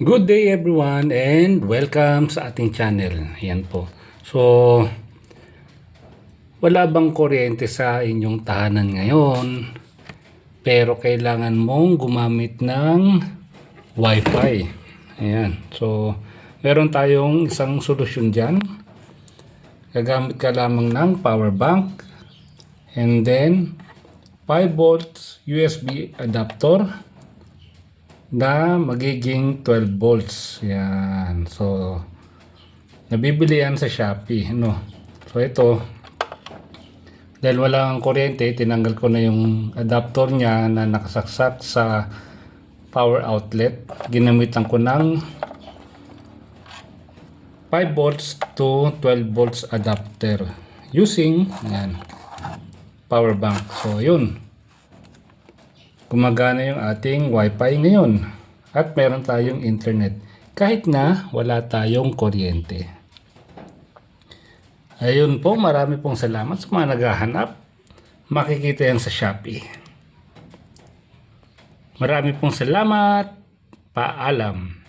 Good day everyone and welcome sa ating channel. Yan po. So, wala bang kuryente sa inyong tahanan ngayon? Pero kailangan mong gumamit ng Wi-Fi. Ayan. So, meron tayong isang solusyon dyan. Gagamit ka lamang ng power bank and then 5 volts USB adapter na magiging 12 volts. Yan. So, nabibili yan sa Shopee. Ano? So, ito, dahil wala ang kuryente, tinanggal ko na yung adapter niya na nakasaksak sa power outlet. Ginamitan ko ng 5 volts to 12 volts adapter using yan, power bank. So, yun gumagana yung ating wifi ngayon at meron tayong internet kahit na wala tayong kuryente. Ayun po, marami pong salamat sa mga naghahanap. Makikita yan sa Shopee. Marami pong salamat. Paalam.